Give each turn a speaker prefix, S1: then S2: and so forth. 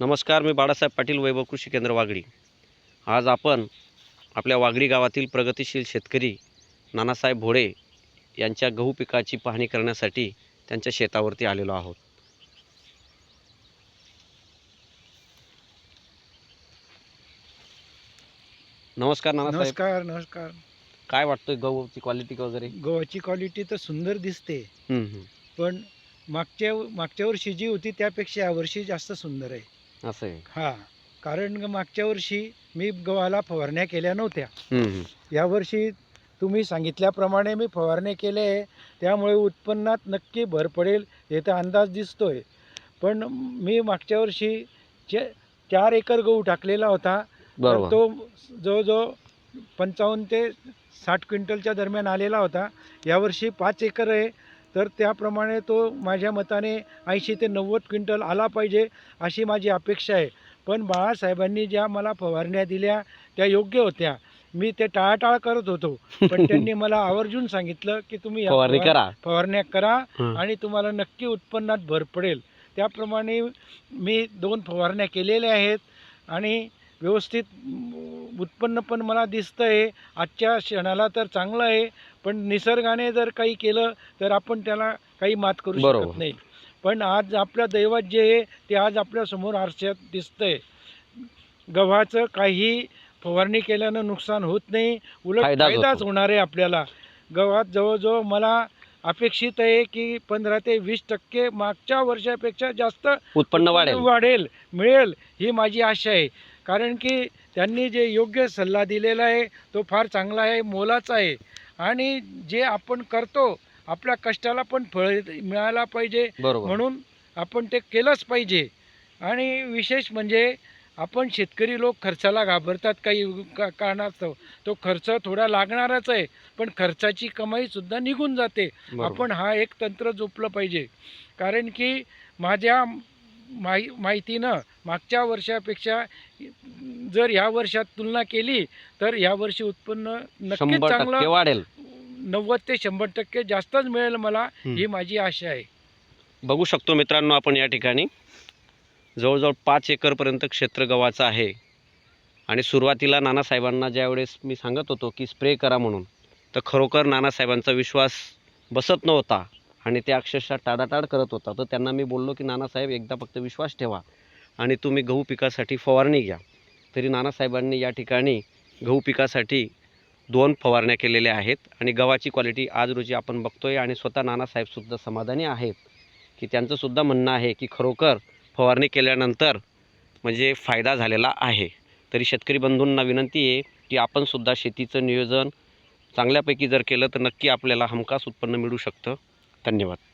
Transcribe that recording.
S1: नमस्कार मी बाळासाहेब पाटील वैभव कृषी केंद्र वागडी आज आपण आपल्या वागडी गावातील प्रगतिशील शेतकरी नानासाहेब भोळे यांच्या गहू पिकाची पाहणी करण्यासाठी त्यांच्या शेतावरती आलेलो आहोत. नमस्कार नानासाहेब.
S2: नमस्कार नमस्कार.
S1: काय वाटतंय गहूची क्वालिटी वगैरे?
S2: गव्हाची क्वालिटी तर सुंदर दिसते.
S1: हम्म, हम्म.
S2: पण मागच्या मागच्या वर्षी जी होती त्यापेक्षा यावर्षी जास्त सुंदर आहे.
S1: असं आहे.
S2: हा कारण मागच्या वर्षी मी गव्हाला फवारण्या केल्या नव्हत्या.
S1: हम्म.
S2: यावर्षी तुम्ही सांगितल्याप्रमाणे मी फवारणी केले आहे त्यामुळे उत्पन्नात नक्की भर पडेल याचा अंदाज दिसतोय. पण मी मागच्या वर्षी चे चार एकर गहू टाकलेला होता तर
S1: बरोबर.
S2: तो जवळजवळ पंचावन्न ते साठ क्विंटलच्या दरम्यान आलेला होता. यावर्षी पाच एकर आहे तर त्याप्रमाणे तो माझ्या मताने ऐंशी ते नव्वद क्विंटल आला पाहिजे अशी माझी अपेक्षा आहे. पण बाळासाहेबांनी ज्या मला फवारण्या दिल्या त्या योग्य होत्या. मी ते टाळाटाळ करत होतो. पण त्यांनी मला आवर्जून सांगितलं की तुम्ही
S1: फवारणी
S2: फवार-
S1: करा.
S2: फवारण्या करा. आणि तुम्हाला नक्की उत्पन्नात भर पडेल. त्याप्रमाणे मी दोन फवारण्या केलेल्या आहेत आणि व्यवस्थित उत्पन्न पण मला दिसतं आहे आजच्या क्षणाला तर चांगलं आहे पण निसर्गाने जर काही केलं तर आपण त्याला काही मात करू. शकत नाही. पण आज आपल्या दैवात जे आहे ते आज आपल्यासमोर आरशात दिसतंय. गव्हाचं काही फवारणी केल्यानं नुकसान होत नाही उलट
S1: फायदाच.
S2: होणार आहे आपल्याला. गव्हात जवळजवळ मला अपेक्षित आहे की पंधरा ते वीस टक्के मागच्या वर्षापेक्षा जास्त
S1: उत्पन्न वाढेल.
S2: वाढेल मिळेल ही माझी आशा आहे. कारण की त्यांनी जे योग्य सल्ला दिलेला आहे तो फार चांगला आहे मोलाचा आहे. आणि जे आपण करतो आपल्या कष्टाला पण फळ मिळायला पाहिजे. म्हणून आपण ते केलंच पाहिजे. आणि विशेष म्हणजे आपण शेतकरी लोक खर्चाला घाबरतात काही का कारणास्तव. तो खर्च थोडा लागणारच आहे पण खर्चाची कमाईसुद्धा निघून जाते. आपण हा एक तंत्र जोपलं पाहिजे. कारण की माझ्या माहि माहितीनं मागच्या वर्षापेक्षा जर ह्या वर्षात तुलना केली तर ह्या वर्षी उत्पन्न नक्कीच चांगलं
S1: वाढेल.
S2: नव्वद ते शंभर टक्के जास्तच मिळेल मला
S1: हं.
S2: ही माझी आशा आहे.
S1: बघू शकतो मित्रांनो आपण या ठिकाणी. जवळजवळ पाच एकरपर्यंत क्षेत्र गव्हाचं आहे. आणि सुरुवातीला नानासाहेबांना ज्यावेळेस मी सांगत होतो की स्प्रे करा म्हणून तर खरोखर नानासाहेबांचा विश्वास बसत नव्हता. आणि ते अक्षरशः टाडाटाड करत होता. तर त्यांना मी बोललो की नानासाहेब एकदा फक्त विश्वास ठेवा आणि तुम्ही गहू पिकासाठी फवारणी घ्या. तरी नानासाहेबांनी या ठिकाणी गहू पिकासाठी दोन फवारण्या केलेल्या आहेत आणि गव्हाची क्वालिटी आज रोजी आपण बघतो आहे आणि स्वतः नानासाहेबसुद्धा समाधानी आहेत. की त्यांचंसुद्धा म्हणणं आहे की खरोखर फवारणी केल्यानंतर म्हणजे फायदा झालेला आहे. तरी शेतकरी बंधूंना विनंती आहे की आपणसुद्धा शेतीचं नियोजन चांगल्यापैकी जर केलं तर नक्की आपल्याला हमखास उत्पन्न मिळू शकतं. धन्यवाद.